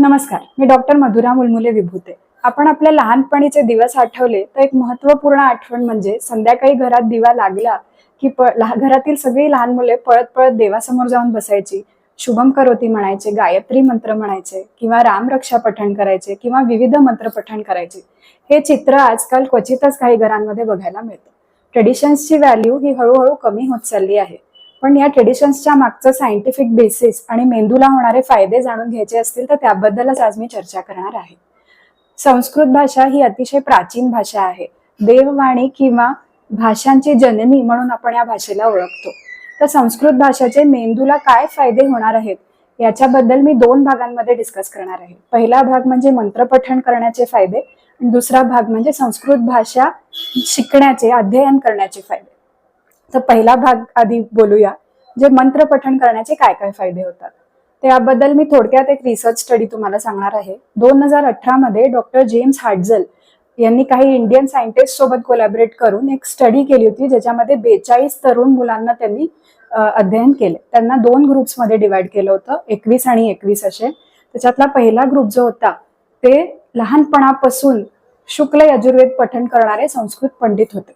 नमस्कार मी डॉक्टर मधुरा मुलमुले विभूते. आपण आपल्या लहानपणीचे दिवस आठवले तर एक महत्त्वपूर्ण आठवण म्हणजे संध्याकाळी घरात दिवा लागला की प घरातील सगळी लहान मुले पळत पळत देवासमोर जाऊन बसायची. शुभम करोती म्हणायचे गायत्री मंत्र म्हणायचे किंवा रामरक्षा पठण करायचे किंवा विविध मंत्र पठण करायचे. हे चित्र आजकाल क्वचितच काही घरांमध्ये बघायला मिळतं. ट्रेडिशन्सची व्हॅल्यू ही हळूहळू कमी होत चालली आहे. पण या ट्रेडिशन्सच्या मागचं सायंटिफिक बेसिस आणि मेंदूला होणारे फायदे जाणून घ्यायचे असतील तर त्याबद्दलच आज मी चर्चा करणार आहे. संस्कृत भाषा ही अतिशय प्राचीन भाषा आहे. देववाणी किंवा भाषांची जननी म्हणून आपण या भाषेला ओळखतो. तर संस्कृत भाषेचे मेंदूला काय फायदे होणार आहेत? याच्याबद्दल मी दोन भागांमध्ये डिस्कस करणार आहे. पहिला भाग म्हणजे मंत्रपठण करण्याचे फायदे आणि दुसरा भाग म्हणजे संस्कृत भाषा शिकण्याचे अध्ययन करण्याचे फायदे. तर पहिला भाग आधी बोलूया जे मंत्र पठण करण्याचे काय काय फायदे होतात. त्याबद्दल मी थोडक्यात एक रिसर्च स्टडी तुम्हाला सांगणार आहे. दोन हजार अठरा मध्ये डॉक्टर जेम्स हार्डझल यांनी काही इंडियन सायंटिस्ट सोबत कोलॅबरेट करून एक स्टडी केली होती ज्याच्यामध्ये बेचाळीस तरुण मुलांना त्यांनी अध्ययन केले. त्यांना दोन ग्रुप्समध्ये डिवाइड केलं होतं एकवीस आणि एकवीस असे. त्याच्यातला पहिला ग्रुप जो होता ते लहानपणापासून शुक्ल यजुर्वेद पठण करणारे संस्कृत पंडित होते.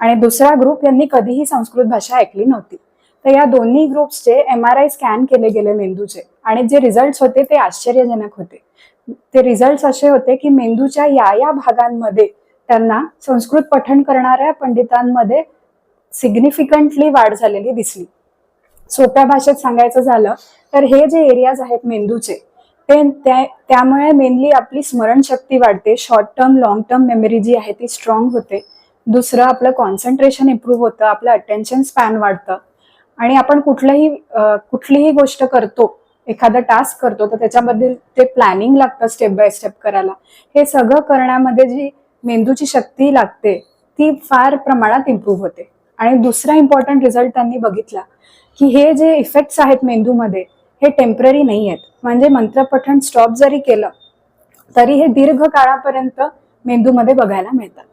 आणि दुसरा ग्रुप यांनी कधीही संस्कृत भाषा ऐकली नव्हती. तर या दोन्ही ग्रुप्सचे एम आर आय स्कॅन केले गेले मेंदूचे. आणि जे रिझल्ट होते ते आश्चर्यजनक होते. ते रिझल्ट असे होते की मेंदूच्या या या भागांमध्ये त्यांना संस्कृत पठण करणाऱ्या पंडितांमध्ये सिग्निफिकंटली वाढ झालेली दिसली. सोप्या भाषेत सांगायचं झालं तर हे जे एरियाज आहेत मेंदूचे ते त्यामुळे मेनली आपली स्मरणशक्ती वाढते. Short term long term memory जी आहे ती स्ट्रॉंग होते. दुसरं आपलं कॉन्सन्ट्रेशन इम्प्रूव्ह होतं आपलं अटेन्शन स्पॅन वाढतं. आणि आपण कुठलंही कुठलीही गोष्ट करतो एखादा टास्क करतो तर त्याच्याबद्दल ते प्लॅनिंग लागतं स्टेप बाय स्टेप करायला. हे सगळं करण्यामध्ये जी मेंदूची शक्ती लागते ती फार प्रमाणात इम्प्रूव्ह होते. आणि दुसरा इम्पॉर्टंट रिझल्ट त्यांनी बघितला की हे जे इफेक्ट्स आहेत मेंदूमध्ये हे टेंपररी नाही आहेत म्हणजे मंत्रपठण स्टॉप जरी केलं तरी हे दीर्घ काळापर्यंत मेंदूमध्ये बघायला मिळतात.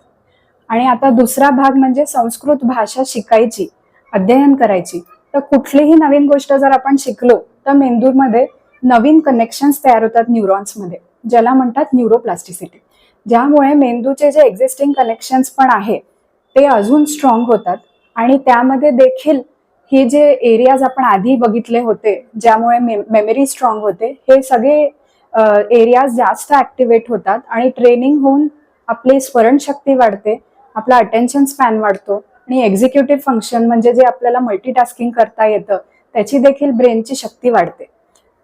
आणि आता दुसरा भाग म्हणजे संस्कृत भाषा शिकायची अध्ययन करायची. तर कुठलीही नवीन गोष्ट जर आपण शिकलो तर मेंदूमध्ये नवीन कनेक्शन्स तयार होतात न्यूरॉन्समध्ये ज्याला म्हणतात न्यूरोप्लास्टिसिटी ज्यामुळे मेंदूचे जे एक्झिस्टिंग कनेक्शन्स पण आहे ते अजून स्ट्रॉंग होतात आणि त्यामध्ये देखील हे जे एरियाज आपण आधी बघितले होते ज्यामुळे मेमरी स्ट्रॉंग होते हे सगळे एरियाज जास्त ऍक्टिव्हेट होतात आणि ट्रेनिंग होऊन आपली स्मरणशक्ती वाढते. आपला अटेन्शन स्पॅन वाढतो. आणि एक्झिक्युटिव्ह फंक्शन म्हणजे जे आपल्याला मल्टीटास्किंग करता येतं त्याची देखील ब्रेनची शक्ती वाढते.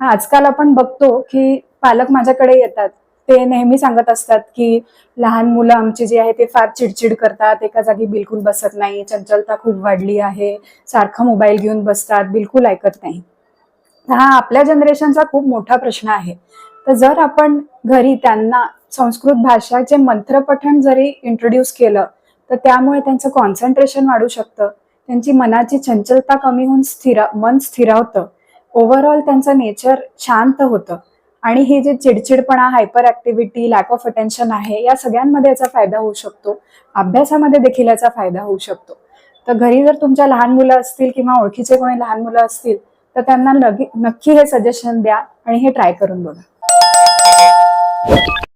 आजकाल आपण बघतो की पालक माझ्याकडे येतात. ते नेहमी सांगत असतात की लहान मुलं आमची जी आहे ते फार चिडचिड करतात. एका जागी बिलकुल बसत नाही. चंचलता खूप वाढली आहे. सारखं मोबाईल घेऊन बसतात. बिलकुल ऐकत नाही. हा आपल्या जनरेशनचा खूप मोठा प्रश्न आहे. तर जर आपण घरी त्यांना संस्कृत भाषाचे मंत्रपठण जरी इंट्रोड्यूस केलं तर त्यामुळे त्यांचं कॉन्सन्ट्रेशन वाढू शकतं. त्यांची मनाची चंचलता कमी होऊन स्थिरा मन स्थिरावतं ओव्हरऑल त्यांचं नेचर शांत होतं. आणि हे जे चिडचिडपणा hyper activity lack of attention आहे या सगळ्यांमध्ये याचा फायदा होऊ शकतो. अभ्यासामध्ये देखील याचा फायदा होऊ शकतो. तर घरी जर तुमच्या लहान मुलं असतील किंवा ओळखीचे कोणी लहान मुलं असतील तर त्यांना नक्की हे सजेशन द्या आणि हे ट्राय करून बघा.